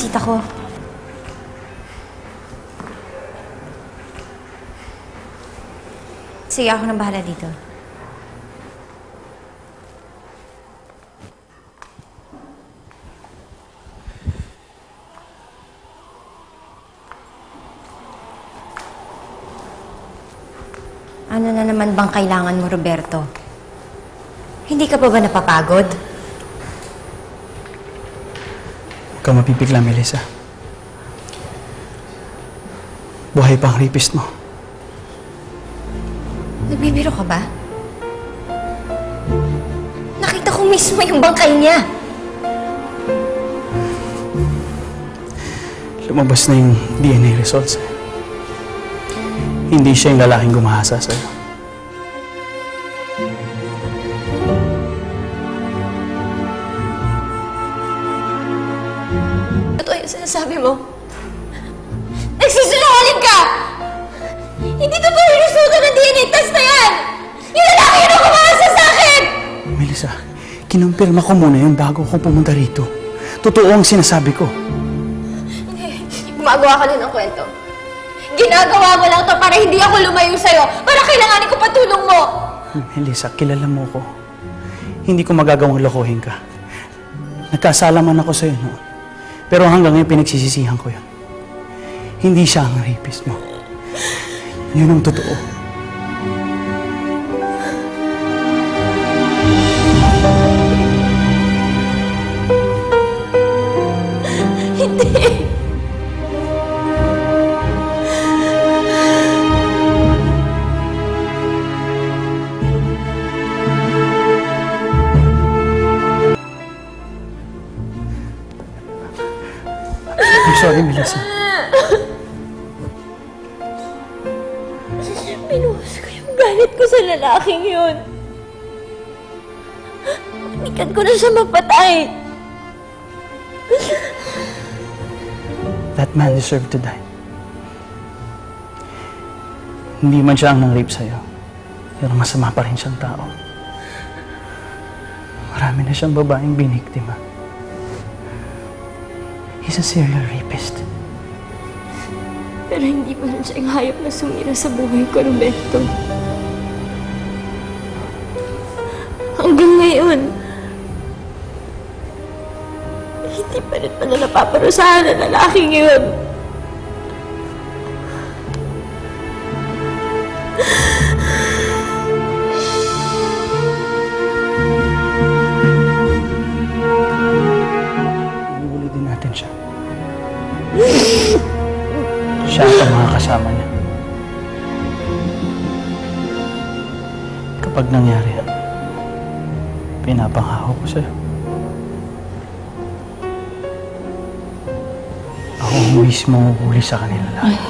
bisita ko. Sige, ako nang bahala dito. Ano na naman bang kailangan mo, Roberto? Hindi ka pa ba napapagod? Huwag ka mapipigla, Melissa. Buhay pa ang rapist mo. Nagbibiro ka ba? Nakita ko mismo yung bangkay niya. Lumabas na yung DNA results. eh. Hindi siya yung lalaking gumahasa sa'yo. Totoo yung sinasabi mo. Nagsisinungaling ka! Hindi totoo yung resulta ng DNA test na yan! Yung lalaki yun ang kumasa sa akin! Melissa, kinumpirma ko muna yung bago ko pumunta rito. Totoo ang sinasabi ko. Hindi. Gumagawa ka lang ng kwento. Ginagawa mo lang to para hindi ako lumayo sa'yo. Para kailanganin ko patulong mo. Melissa, kilala mo ko. Hindi ko magagawang lokohin ka. Nagkasala man ako sa'yo noon. Pero hanggang ngayon pinagsisisihan ko yun. Hindi siya ang rapist mo. Yun ang totoo. Sorry, Melissa. Pinuhos ko yung galit ko sa lalaking yun. Panikan ko na siya mapatay. That man deserved to die. Hindi man siya ang nang-rape sa'yo. Pero masama pa rin siyang tao. Marami na siyang babaeng biniktima. He's a serial rapist. Pero hindi pa rin siya yung hayop na sumira sa buhay ko, Roberto. Hanggang ngayon, hindi pa rin pala napaparusahan ng lalaking yun. Siya ang mga kasama niya. Kapag nangyari yan, pinapangako ko sa'yo. Ako mismo huli sa kanila lahat.